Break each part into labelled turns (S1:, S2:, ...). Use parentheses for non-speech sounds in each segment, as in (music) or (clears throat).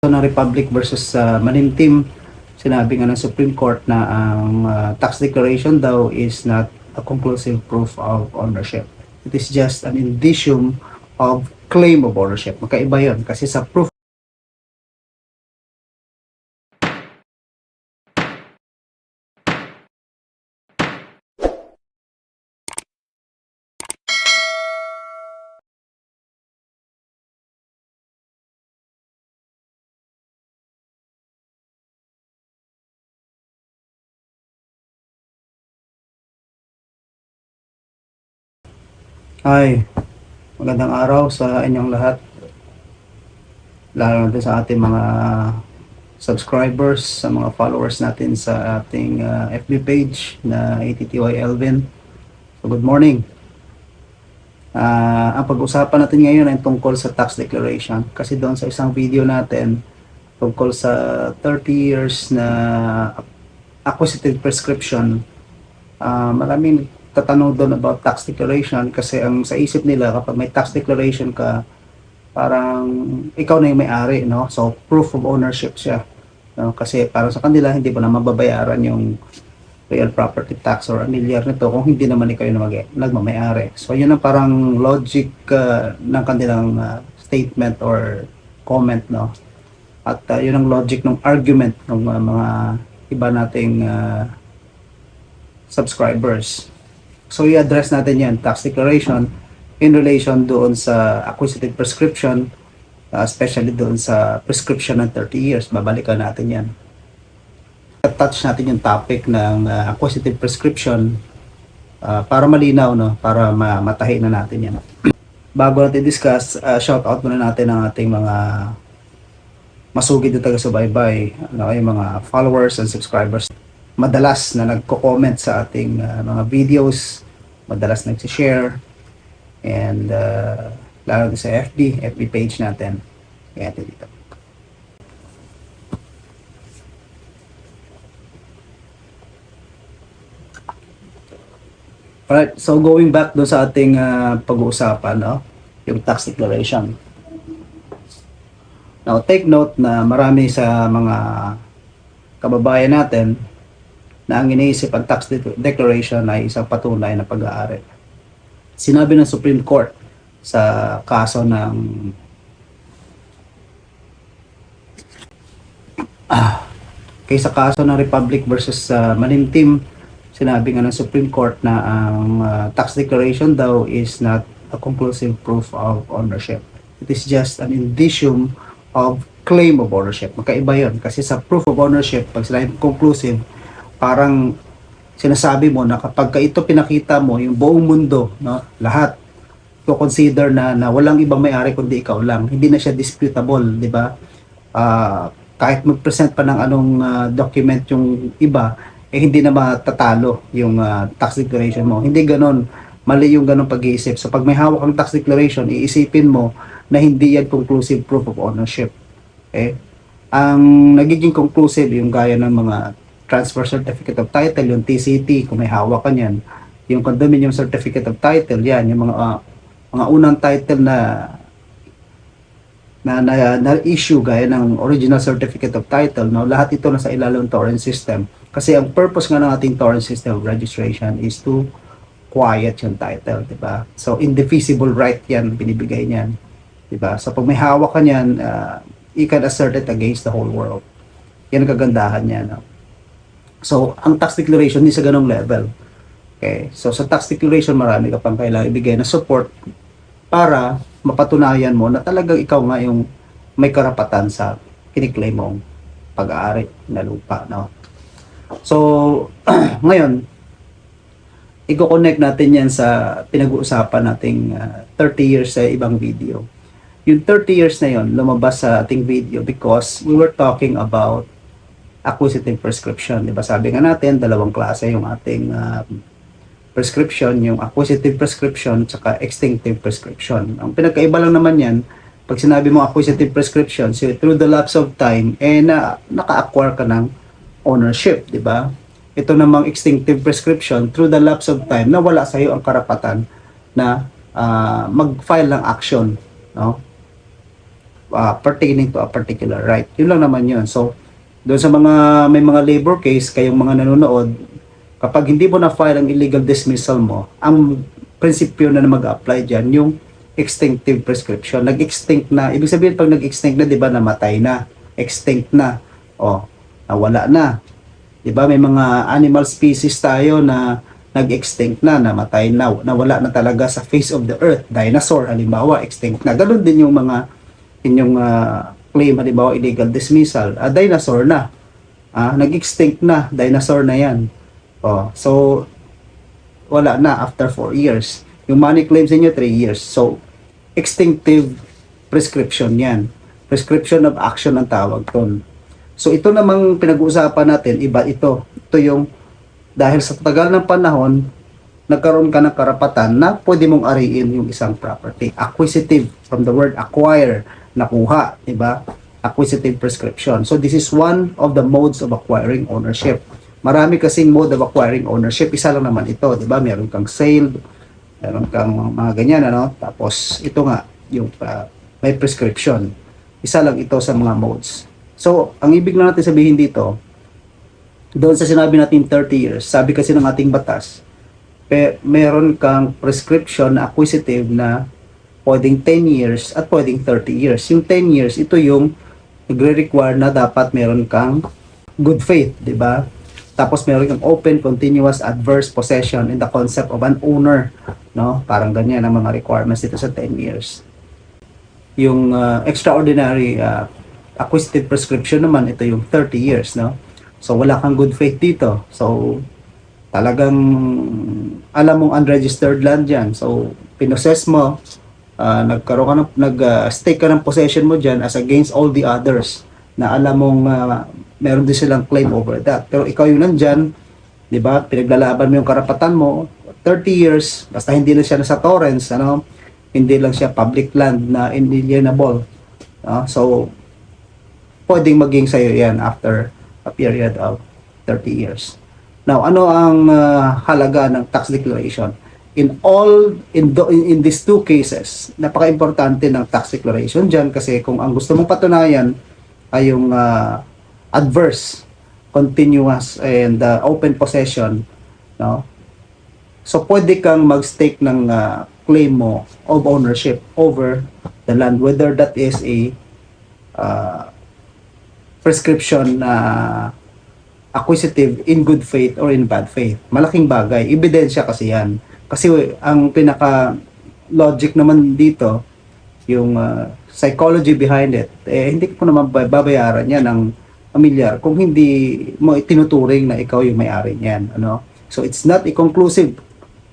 S1: ng Republic versus uh, Manimtim, sinabi nga ng Supreme Court na ang uh, tax declaration daw is not a conclusive proof of ownership. It is just an indicium of claim of ownership. Magkaiba yun kasi sa proof ay magandang araw sa inyong lahat. Lalo na sa ating mga subscribers, sa mga followers natin sa ating uh, FB page na ATTY Elvin. So good morning. Ah, ang pag-usapan natin ngayon ay tungkol sa tax declaration kasi doon sa isang video natin tungkol sa 30 years na acquisitive prescription ah, maraming tatanong doon about tax declaration kasi ang sa isip nila kapag may tax declaration ka parang ikaw na yung may-ari no? So proof of ownership siya no? kasi para sa kanila hindi mo na mababayaran yung real property tax or amilyar nito kung hindi naman ikaw yung nag nagmamayari. So yun ang parang logic uh, ng kanilang uh, statement or comment no? At uh, yun ang logic ng argument ng uh, mga iba nating uh, subscribers So i-address natin yan, tax declaration in relation doon sa acquisitive prescription, uh, especially doon sa prescription ng 30 years. Babalikan natin yan. Touch natin yung topic ng uh, acquisitive prescription uh, para malinaw, no? para ma matahi na natin yan. (clears throat) Bago natin discuss, uh, shout out muna natin ang ating mga masugid na taga-subaybay, ano, yung mga followers and subscribers madalas na nagko-comment sa ating uh, mga videos, madalas nagsi-share, and uh, lalo sa FB, FB page natin. Kaya dito. Alright, so going back do sa ating uh, pag-uusapan, no? yung tax declaration. Now, take note na marami sa mga kababayan natin na ang iniisip ang tax de- declaration ay isang patunay na pag-aari. Sinabi ng Supreme Court sa kaso ng ah, kaysa kaso ng Republic versus uh, Manimtim, sinabi nga ng Supreme Court na ang uh, tax declaration daw is not a conclusive proof of ownership. It is just an indicium of claim of ownership. Magkaiba yun. Kasi sa proof of ownership, pag sila conclusive, parang sinasabi mo na kapag ka ito pinakita mo, yung buong mundo, no, lahat, to consider na, na walang ibang may-ari kundi ikaw lang. Hindi na siya disputable, di ba? Ah, kahit mag-present pa ng anong ah, document yung iba, eh hindi na matatalo yung ah, tax declaration mo. Hindi ganon. Mali yung ganon pag-iisip. So pag may hawak kang tax declaration, iisipin mo na hindi yan conclusive proof of ownership. Eh, ang nagiging conclusive yung gaya ng mga transfer certificate of title, yung TCT, kung may hawak ka niyan, yung condominium certificate of title, yan, yung mga ah, mga unang title na na, na, na issue gaya ng original certificate of title, no, lahat ito nasa ilalim ng torrent system. Kasi ang purpose nga ng ating torrent system of registration is to quiet yung title, di ba? So indefeasible right yan binibigay niyan, di ba? So pag may hawak ka niyan, uh, you can assert it against the whole world. Yan ang kagandahan niya, no? So, ang tax declaration hindi sa ganong level. Okay? So, sa tax declaration, marami ka pang kailangan ibigay na support para mapatunayan mo na talagang ikaw nga yung may karapatan sa kiniklaim mong pag-aari na lupa, no? So, (clears throat) ngayon, i-connect natin yan sa pinag-uusapan nating uh, 30 years sa ibang video. Yung 30 years na yon lumabas sa ating video because we were talking about acquisitive prescription. Di ba sabi nga natin, dalawang klase yung ating uh, prescription, yung acquisitive prescription at extinctive prescription. Ang pinagkaiba lang naman yan, pag sinabi mo acquisitive prescription, so through the lapse of time, eh na, naka-acquire ka ng ownership, di ba? Ito namang extinctive prescription, through the lapse of time, nawala sa iyo ang karapatan na uh, mag-file ng action, no? uh, pertaining to a particular right. Yun lang naman yun. So, doon sa mga may mga labor case, kayong mga nanonood, kapag hindi mo na-file ang illegal dismissal mo, ang prinsipyo na mag-apply dyan, yung extinctive prescription. Nag-extinct na. Ibig sabihin, pag nag-extinct na, di ba, namatay na. Extinct na. O, nawala na. Di ba, may mga animal species tayo na nag-extinct na, namatay na, nawala na talaga sa face of the earth. Dinosaur, halimbawa, extinct na. Ganon din yung mga inyong ah, claim, halimbawa, illegal dismissal. Ah, dinosaur na. Ah, nag-extinct na, dinosaur na yan. Oh, so, wala na after 4 years. Yung money claims niyo 3 years. So, extinctive prescription yan. Prescription of action ang tawag ton. So, ito namang pinag-uusapan natin, iba ito. Ito yung dahil sa tagal ng panahon, nagkaroon ka ng karapatan na pwede mong ariin yung isang property. Acquisitive, from the word acquire, nakuha, di ba? Acquisitive prescription. So, this is one of the modes of acquiring ownership. Marami kasing mode of acquiring ownership. Isa lang naman ito, di ba? Meron kang sale, meron kang mga ganyan, ano? Tapos, ito nga, yung uh, may prescription. Isa lang ito sa mga modes. So, ang ibig lang natin sabihin dito, doon sa sinabi natin 30 years, sabi kasi ng ating batas, pe, meron kang prescription na acquisitive na pwedeng 10 years at pwedeng 30 years. Yung 10 years, ito yung nagre-require na dapat meron kang good faith, di ba? Tapos meron kang open, continuous, adverse possession in the concept of an owner, no? Parang ganyan ang mga requirements dito sa 10 years. Yung uh, extraordinary uh, acquisitive prescription naman, ito yung 30 years, no? So, wala kang good faith dito. So, talagang alam mong unregistered land yan. So, pinoses mo, uh, nagkaroon ka ng, nag-stake ka ng possession mo dyan as against all the others na alam mong uh, meron din silang claim over that. Pero ikaw yung nandyan, di ba, pinaglalaban mo yung karapatan mo, 30 years, basta hindi lang siya nasa torrents, ano, hindi lang siya public land na inalienable. No? So, pwedeng maging sa'yo yan after a period of 30 years. Now, ano ang uh, halaga ng tax declaration? In all, in, do, in, these two cases, napaka-importante ng tax declaration dyan kasi kung ang gusto mong patunayan ay yung uh, adverse, continuous, and uh, open possession, no? So, pwede kang mag-stake ng uh, claim mo of ownership over the land, whether that is a uh, prescription na acquisitive in good faith or in bad faith. Malaking bagay. Ebidensya kasi yan. Kasi ang pinaka logic naman dito, yung uh, psychology behind it, eh, hindi ko naman babayaran yan ng pamilyar kung hindi mo itinuturing na ikaw yung may-ari niyan. Ano? So it's not a conclusive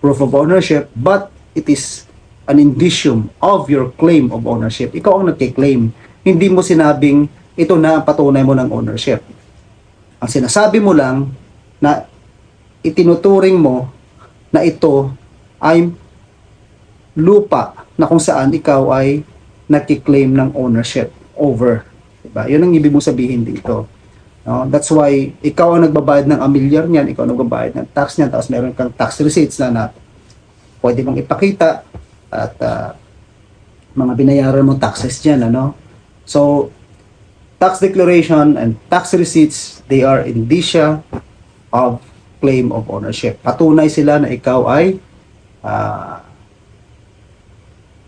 S1: proof of ownership, but it is an indicium of your claim of ownership. Ikaw ang nagkiklaim. Hindi mo sinabing ito na ang patunay mo ng ownership. Ang sinasabi mo lang na itinuturing mo na ito ay lupa na kung saan ikaw ay nakiklaim ng ownership over. Diba? Yun ang ibig mo sabihin dito. No? That's why ikaw ang nagbabayad ng amilyar niyan, ikaw ang nagbabayad ng tax niyan, tapos meron kang tax receipts na, na pwede mong ipakita at uh, mga binayaran mo taxes diyan ano. So, tax declaration and tax receipts, they are indicia of claim of ownership. Patunay sila na ikaw ay uh,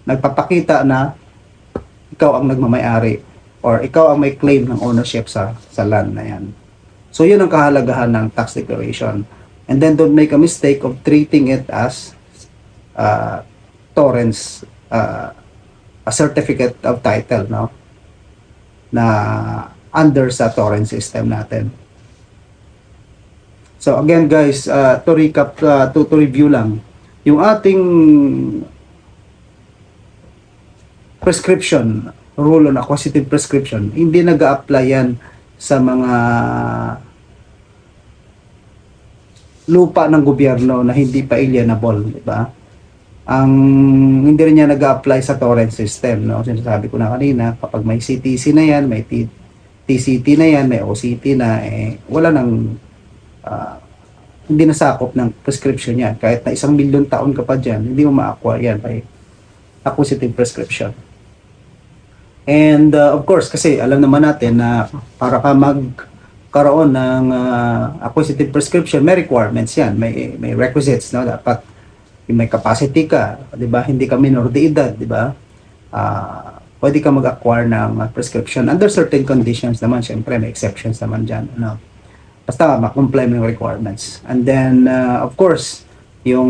S1: nagpapakita na ikaw ang nagmamayari or ikaw ang may claim ng ownership sa sa land na yan. So yun ang kahalagahan ng tax declaration. And then don't make a mistake of treating it as uh, torrents uh, a certificate of title no na under sa torrent system natin. So again guys, uh, to recap, uh, to, to review lang, yung ating prescription, rule on acquisitive prescription, hindi nag apply yan sa mga lupa ng gobyerno na hindi pa alienable, di ba? Ang hindi rin niya nag apply sa torrent system, no? Sinasabi ko na kanina, kapag may CTC na yan, may T TCT na yan, may OCT na, eh, wala nang uh, hindi nasakop ng prescription yan. Kahit na isang milyon taon ka pa dyan, hindi mo ma-acquire yan by acquisitive prescription. And uh, of course, kasi alam naman natin na para ka magkaroon ng uh, acquisitive prescription, may requirements yan, may, may requisites, no? Dapat may capacity ka, di ba? Hindi ka minor de edad, di ba? Ah, pwede ka mag-acquire ng uh, prescription under certain conditions naman, syempre may exceptions naman dyan, ano? Basta ma-comply mo yung requirements. And then, uh, of course, yung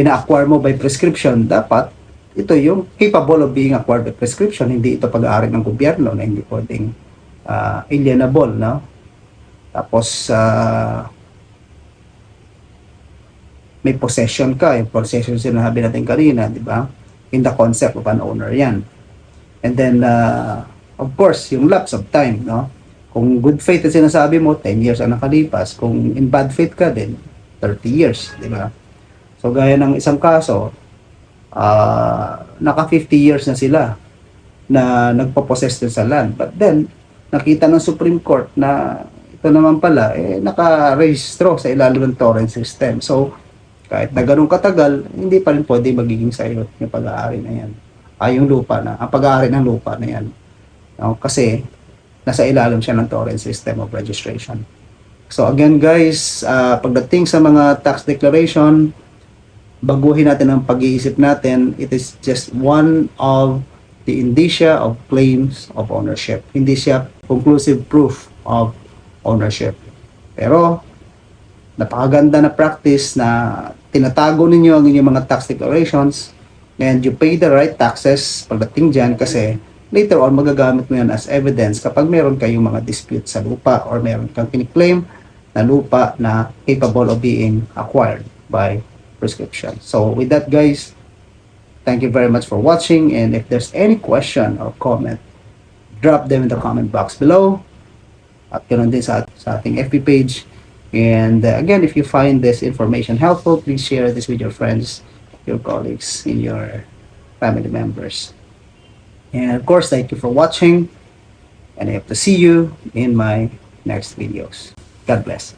S1: ina-acquire mo by prescription, dapat ito yung capable of being acquired by prescription, hindi ito pag-aari ng gobyerno na hindi pwedeng ah, alienable, no? Tapos, ah, may possession ka, yung possession sinabi natin kanina, di ba? In the concept of an owner yan. And then, uh, of course, yung lapse of time, no? Kung good faith ang sinasabi mo, 10 years ang nakalipas. Kung in bad faith ka din, 30 years, di ba? So, gaya ng isang kaso, ah naka 50 years na sila na nagpo-possess din sa land. But then, nakita ng Supreme Court na ito naman pala, eh, naka-rehistro sa ilalim ng torrent system. So, kahit na ganun katagal, hindi pa rin pwede magiging sa iyo yung pag-aari na yan. Ay, yung lupa na, ang pag-aari ng lupa na yan. No? Kasi, nasa ilalim siya ng torrent system of registration. So again guys, ah, pagdating sa mga tax declaration, baguhin natin ang pag-iisip natin. It is just one of the indicia of claims of ownership. Hindi siya conclusive proof of ownership. Pero, napakaganda na practice na tinatago ninyo ang inyong mga tax declarations and you pay the right taxes pagdating dyan kasi later on magagamit mo yan as evidence kapag meron kayong mga dispute sa lupa or meron kang kiniklaim na lupa na capable of being acquired by prescription. So with that guys, thank you very much for watching and if there's any question or comment, drop them in the comment box below at ganoon din sa, sa ating FB page. And uh, again, if you find this information helpful, please share this with your friends, your colleagues, and your family members. And of course, thank you for watching. And I hope to see you in my next videos. God bless.